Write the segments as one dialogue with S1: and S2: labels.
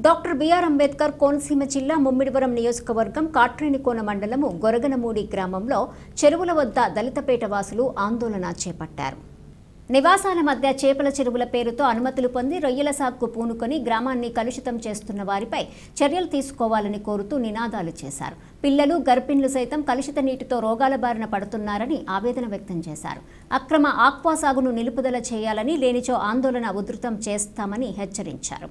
S1: Doctor BR Ambedkar Konaseema జిల్లా ముమ్మిడివరం నియోజకవర్గం కాట్రేనికోన మండలము గొరగనమూడి గ్రామంలో చెరువుల వద్ద దళితపేట వాసులు ఆందోళన చేపట్టారు. నివాసాల మధ్య చేపల చెరువుల పేరుతో అనుమతులు పొంది రొయ్యల సాగుకు పూనుకొని గ్రామాన్ని కలుషితం చేస్తున్న వారిపై చర్యలు తీసుకోవాలని కోరుతూ నినాదాలు చేశారు. పిల్లలు గర్భిణులు సైతం కలుషిత నీటితో రోగాల బారిన పడుతున్నారని ఆవేదన వ్యక్తం చేశారు. అక్రమ ఆక్వా సాగును నిలుపుదల చేయాలని లేనిచో ఆందోళన ఉధృతం చేస్తామని హెచ్చరించారు.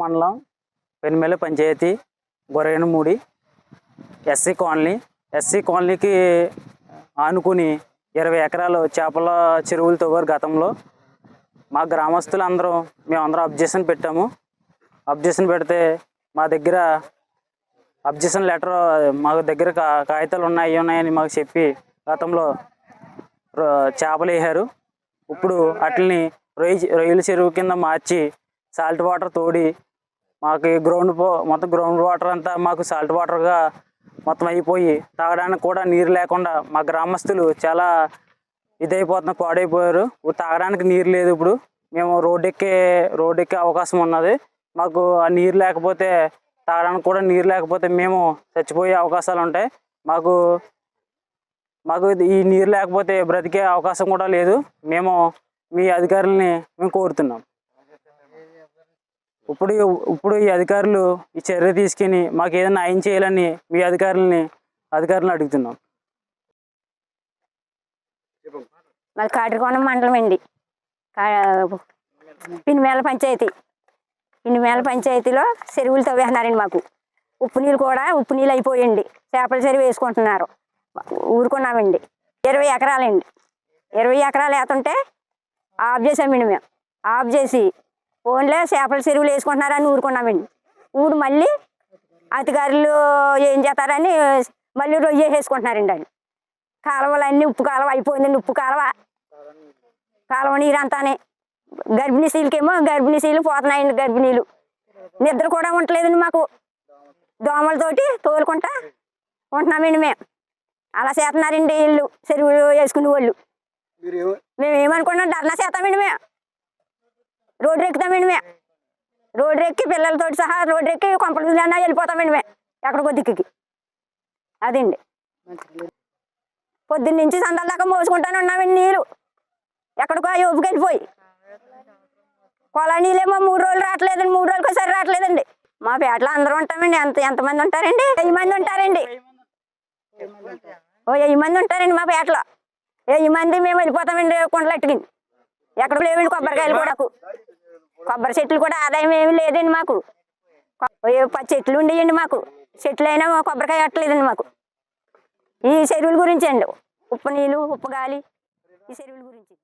S2: మండలం Penumelli panchayat Goraganamudi SC colony. SC కాలనీకి ఆనుకుని ఇరవై ఎకరాలు చేపల చెరువులు తవ్వారు గతంలో మా గ్రామస్తులు గ్రామస్తులందరూ మేమందరం అబ్జెక్షన్ పెట్టాము. అబ్జెక్షన్ పెడితే మా దగ్గర అబ్జెక్షన్ లెటర్ మా దగ్గర కా- కాగితాలు ఉన్నాయి ఉన్నాయని మాకు చెప్పి గతంలో చేపలు వేసారు ఇప్పుడు వాటిని రొయ్య రొయ్యల చెరువు కింద మార్చి సాల్ట్ వాటర్ తోడి మాకు గ్రౌండ్ పో మొత్తం గ్రౌండ్ వాటర్ అంతా మాకు సాల్ట్ వాటర్గా మొత్తం అయిపోయి తాగడానికి కూడా నీరు లేకుండా మా గ్రామస్తులు చాలా ఇదైపోతున్న పాడైపోయారు. ఇప్పుడు తాగడానికి నీరు లేదు ఇప్పుడు. మేము రోడ్డు ఎక్కే ఎక్కే అవకాశం ఉన్నది. మాకు ఆ నీరు లేకపోతే తాగడానికి కూడా నీరు లేకపోతే మేము చచ్చిపోయే అవకాశాలు ఉంటాయి. మాకు మాకు ఇది- ఈ నీరు లేకపోతే బ్రతికే అవకాశం కూడా లేదు. మేము మీ అధికారులని మేము కోరుతున్నాం. ఇప్పుడు ఇప్పుడు ఈ అధికారులు ఈ చర్య తీసుకుని మాకు ఏదైనా ఆయన చేయాలని మీ అధికారులని అధికారులను అడుగుతున్నాం.
S3: మాది కాటికోణం మండలం అండి. కా- పినిమేల పంచాయతీ. పినిమేల పంచాయతీలో చెరువులు తవ్వేస్తున్నారండి మాకు. ఉప్పు నీళ్ళు కూడా ఉప్పు నీళ్ళు అయిపోయండి. చేపల చెరువు వేసుకుంటున్నారు. ఊరుకున్నామండి. ఇరవై ఎకరాలండి. ఇరవై ఎకరాలు వేస్తుంటే ఆఫ్ చేసామండి మేము. ఆఫ్ చేసి ఫోన్లే చేపల చెరువులు వేసుకుంటున్నారని ఊరుకున్నామండి. ఊరు మళ్ళీ అధికారులు ఏం చేస్తారని మళ్ళీ రొయ్య వేసుకుంటున్నారండి వాళ్ళు. కాలువలన్నీ ఉప్పు కాలువ అయిపోయిందండి ఉప్పు కాలువ. కాలువ నీరు అంతానే గర్భిణీ స్త్రీలకేమో గర్భిణీ స్త్రీలు పోతున్నాయండి గర్భిణీలు నిద్ర కూడా ఉండలేదండి మాకు. దోమలతోటి తోలుకుంటా ఉంటున్నామండి మేము. అలా చేస్తున్నారండి వీళ్ళు చెరువులు వేసుకునే వాళ్ళు. మేము ఏమనుకున్నాం ధర్నా చేస్తామండి మేము. రోడ్డు ఎక్కుతామండి మేము రోడ్డు ఎక్కి పిల్లలతో సహా రోడ్డు ఎక్కి కొంపల వెళ్ళిపోతామండి మేము ఎక్కడికో దిక్కుకి. అదండి. పొద్దున్న నుంచి సందాల దాకా మోసుకుంటానే ఉన్నామండి నీరు. ఎక్కడికో ఊపికి వెళ్ళిపోయి. కొలా నీళ్ళేమో మూడు రోజులు రావట్లేదండి మూడు రోజులకి ఒకసారి రావట్లేదండి. మా పేటలో అందరూ ఉంటామండి ఎంత ఎంతమంది ఉంటారండి? వెయ్యి మంది ఉంటారండి. ఓ వెయ్యి మంది ఉంటారండి మా పేటలో. వెయ్యి మంది మేము వెళ్ళిపోతామండి కుండలట్టుకుని. ఎక్కడ లేవండి కొబ్బరికాయలు కూడా. కొబ్బరి చెట్లు కూడా ఆదాయం ఏమీ లేదండి మాకు. పది చెట్లు ఉండేయండి మాకు. చెట్లు అయినా కొబ్బరికాయ అట్టలేదండి మాకు. ఈ చెరువుల గురించి అండి. ఉప్పు నీళ్ళు ఉప్పు గాలి ఈ చెరువుల గురించి.